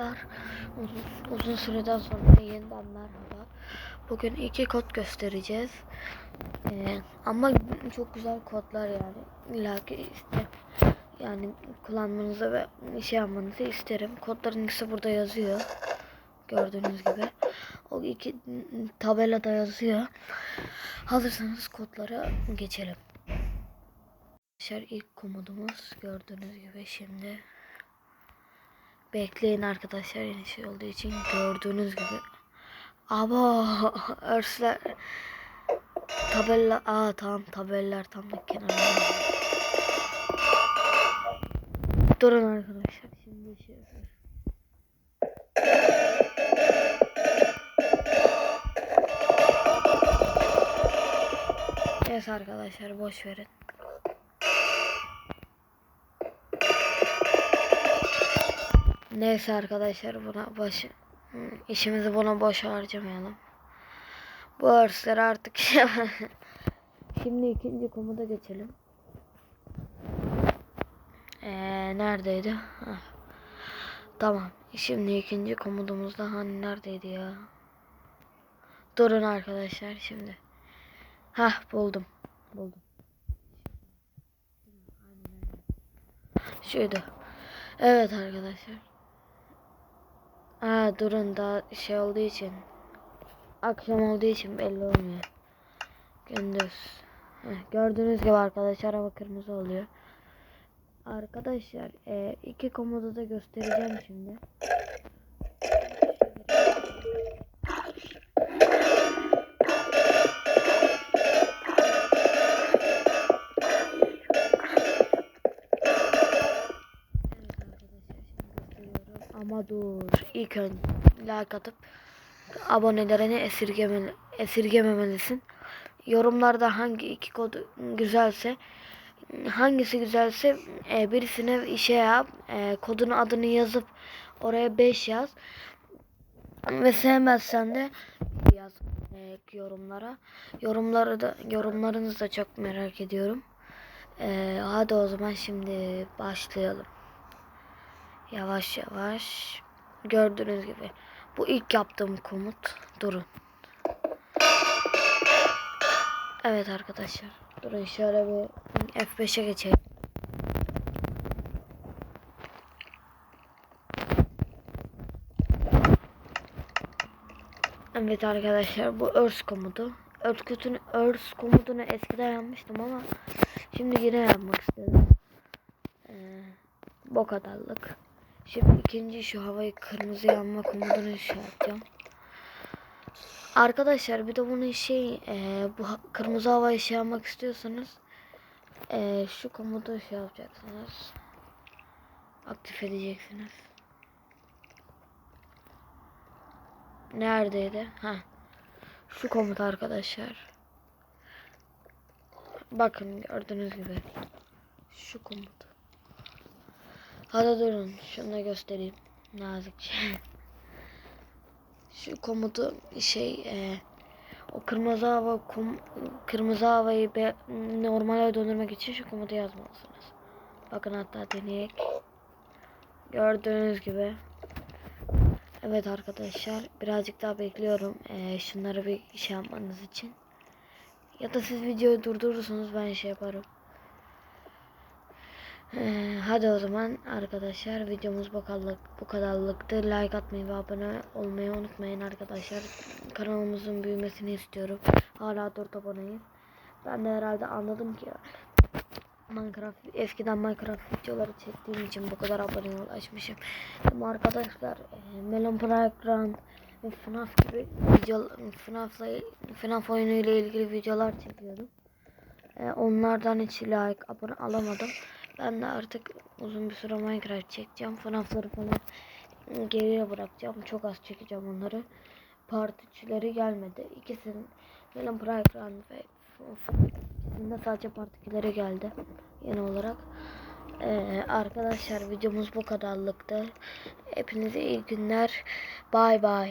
Uzun, uzun süreden sonra yeniden merhaba. Bugün iki kod göstereceğiz. Ee, ama çok güzel kodlar yani. İlla ki işte yani kullanmanızı ve şey yapmanızı isterim. Kodların ikisi burada yazıyor. Gördüğünüz gibi. O iki tabelada yazıyor. Hazırsanız kodlara geçelim. Arkadaşlar ilk komodumuz gördüğünüz gibi şimdi Bekleyin arkadaşlar yeni şey olduğu için gördüğünüz gibi. Aba örsler tabela aa tamam tabeller tam da kenarında. Durun arkadaşlar şimdi şey yapıyorum. Arkadaşlar boş verin. Neyse arkadaşlar buna baş işimizi buna boş harcamayalım. Bu hırsları artık Şimdi ikinci komuda geçelim. Ee, neredeydi? Tamam. Şimdi ikinci komudumuzda hani neredeydi ya? Durun arkadaşlar şimdi. Hah buldum. Buldum. Şuydu. Evet arkadaşlar. Aa durun daha şey olduğu için. Akşam olduğu için belli olmuyor. Gündüz. Heh, gördüğünüz gibi arkadaşlar hava kırmızı oluyor. Arkadaşlar e, iki komodu da göstereceğim şimdi. Ama dur. İlk önce like atıp abonelerini esirgemeli, esirgememelisin. Yorumlarda hangi iki kod güzelse hangisi güzelse e, birisine şey yap e, kodun adını yazıp oraya 5 yaz ve sevmezsen de yaz e, yorumlara yorumları da yorumlarınızı da çok merak ediyorum e, hadi o zaman şimdi başlayalım yavaş yavaş gördüğünüz gibi bu ilk yaptığım komut durun Evet arkadaşlar. Durun şöyle bir F5'e geçelim. Evet arkadaşlar bu örs komutu. Örs kutunu örs komutunu eskiden yapmıştım ama şimdi yine yapmak istedim. Ee, bu kadarlık. Şimdi ikinci şu havayı kırmızı yanma komutunu şey yapacağım. Arkadaşlar bir de bunu şey e, bu kırmızı havayı şey yapmak istiyorsanız e, şu komutu şey yapacaksınız. Aktif edeceksiniz. Neredeydi? Ha. Şu komut arkadaşlar. Bakın gördüğünüz gibi. Şu komut. Hadi durun. Şunu da göstereyim. Nazikçe. Şu komutu şey e, o kırmızı hava kom, kırmızı havayı be, normale döndürmek için şu komutu yazmalısınız. Bakın hatta deneyek. Gördüğünüz gibi. Evet arkadaşlar birazcık daha bekliyorum e, şunları bir şey yapmanız için. Ya da siz videoyu durdurursunuz ben şey yaparım. Ee, hadi o zaman arkadaşlar videomuz bu kadarlık bu kadarlıktı. Like atmayı ve abone olmayı unutmayın arkadaşlar. Kanalımızın büyümesini istiyorum. Hala 4 aboneyim. Ben de herhalde anladım ki Minecraft eskiden Minecraft videoları çektiğim için bu kadar aboneye ulaşmışım. Ama arkadaşlar e, Melon Playground ve FNAF gibi video FNAF'la FNAF oyunu ile ilgili videolar çekiyordum. E, onlardan hiç like abone alamadım. Ben de artık uzun bir süre Minecraft çekeceğim. FNAF'ları falan geriye bırakacağım. Çok az çekeceğim onları. Part 3'leri gelmedi. İkisinin Melon Playground ve ikisinde sadece part 2'leri geldi. Yeni olarak. Ee, arkadaşlar videomuz bu kadarlıktı. Hepinize iyi günler. Bay bay.